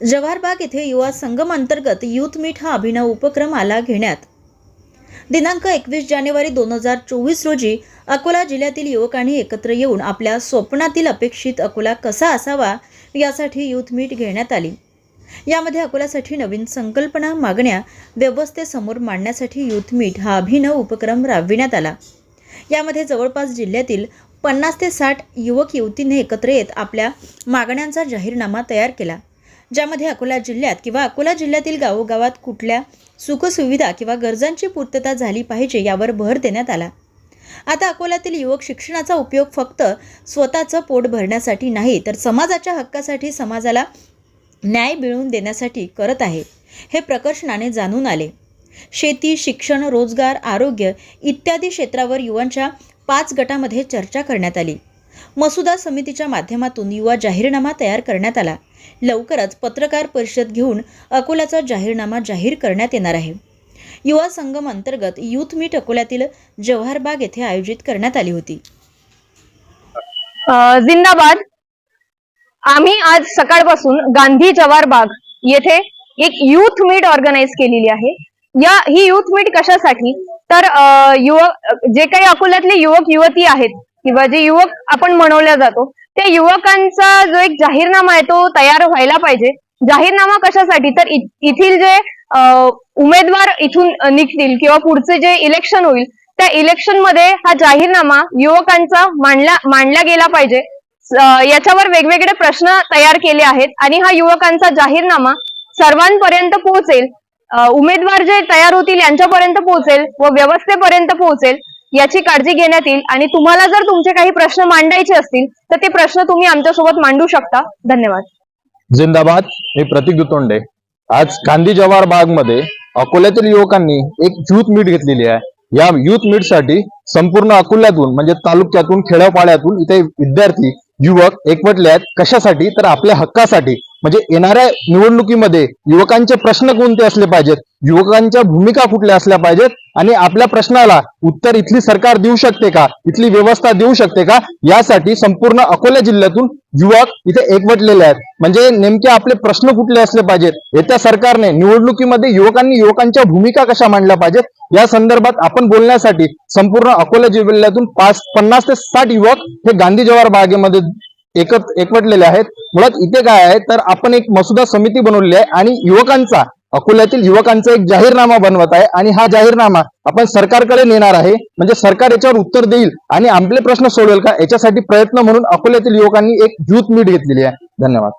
जवाहरबाग येथे युवा संगम अंतर्गत youth meet हा अभिनव उपक्रम आला घेण्यात. दिनांक एकवीस जानेवारी दोन हजार चोवीस रोजी अकोला जिल्ह्यातील युवकांनी एकत्र येऊन आपल्या स्वप्नातील अपेक्षित अकोला कसा असावा यासाठी युथ मीट घेण्यात आली. यामध्ये अकोल्यासाठी नवीन संकल्पना मागण्या व्यवस्थेसमोर मांडण्यासाठी युथ मीट हा अभिनव उपक्रम राबविण्यात आला. यामध्ये जवळपास जिल्ह्यातील पन्नास ते साठ युवक युवतींनी एकत्र येत आपल्या मागण्यांचा जाहीरनामा तयार केला. ज्यामध्ये अकोला जिल्ह्यात किंवा अकोला जिल्ह्यातील गावोगावात कुठल्या सुखसुविधा किंवा गरजांची पूर्तता झाली पाहिजे यावर भर देण्यात आला. आता अकोल्यातील युवक शिक्षणाचा उपयोग फक्त स्वतःचं पोट भरण्यासाठी नाही तर समाजाच्या हक्कासाठी समाजाला न्याय मिळवून देण्यासाठी करत आहे हे प्रकर्षणाने जाणून आले. शेती शिक्षण रोजगार आरोग्य इत्यादी क्षेत्रावर युवांच्या पाच गटामध्ये चर्चा करण्यात आली. मसुदा समितीच्या माध्यमातून युवा जाहीरनामा तयार करण्यात आला. लवकरच पत्रकार परिषद घेऊन अकोल्याचा जाहीरनामा जाहीर करण्यात येणार आहे. युवा संगम अंतर्गत युथ मीट अकोल्यातील जवाहरबाग येथे आयोजित करण्यात आली होती. जिंदाबाद. आम्ही आज सकाळपासून गांधी जव्हारबाग येथे एक युथ मीट ऑर्गनाईज केलेली आहे. या ही युथ मीट कशासाठी? तर युवक जे काही अकोल्यातले युवक युवती आहेत किंवा जे युवक आपण म्हणवल्या जातो त्या युवकांचा जो एक जाहीरनामा आहे तो तयार व्हायला पाहिजे. जाहीरनामा कशासाठी? तर इथील येथील जे उमेदवार इथून निघतील किंवा पुढचे जे इलेक्शन होईल त्या इलेक्शनमध्ये हा जाहीरनामा युवकांचा मांडला मांडला गेला पाहिजे. याच्यावर वेगवेगळे प्रश्न तयार केले आहेत आणि हा युवकांचा जाहीरनामा सर्वांपर्यंत पोहोचेल. उमेदवार जे तयार होतील यांच्यापर्यंत पोहोचेल व व्यवस्थेपर्यंत पोहोचेल. याची काळजी घेण्यात येईल आणि तुम्हाला जर तुमचे काही प्रश्न मांडायचे असतील तर ते प्रश्न तुम्ही आमच्यासोबत मांडू शकता. धन्यवाद. जिंदाबाद मी प्रतीक दुतोंडे. आज गांधी जवाहर बागमध्ये अकोल्यातील युवकांनी एक युथ मीट घेतलेली आहे. या युथ मीटसाठी संपूर्ण अकोल्यातून म्हणजे तालुक्यातून खेड्यापाड्यातून इथे विद्यार्थी युवक एकवटले आहेत. कशासाठी? तर आपल्या हक्कासाठी. म्हणजे येणाऱ्या निवडणुकीमध्ये युवकांचे प्रश्न कोणते असले पाहिजेत? युवकांच्या भूमिका कुठल्या असल्या पाहिजेत? आणि आपल्या प्रश्नाला उत्तर इथली सरकार देऊ शकते का? इथली व्यवस्था देऊ शकते का? यासाठी संपूर्ण अकोला जिल्ह्यातून युवक इथे एकवटलेले आहेत. म्हणजे नेमके आपले प्रश्न कुठले असले पाहिजेत? येत्या सरकारने निवडणुकीमध्ये युवकांनी युवकांच्या भूमिका कशा मांडल्या पाहिजेत? या संदर्भात आपण बोलण्यासाठी संपूर्ण अकोला जिल्ह्यातून पाच पन्नास ते साठ युवक हे गांधी जवाहर बागेमध्ये एकत एकवटलेले आहेत. मुळात इथे काय आहे? तर आपण एक मसुदा समिती बनवलेली आहे आणि युवकांचा अकोल्यातील युवकांचा एक जाहीरनामा बनवत आहे आणि हा जाहीरनामा आपण सरकारकडे नेणार आहे. म्हणजे सरकार याच्यावर उत्तर देईल आणि आपले प्रश्न सोडवेल का? याच्यासाठी प्रयत्न म्हणून अकोल्यातील युवकांनी एक युथ मीट घेतलेली आहे. धन्यवाद.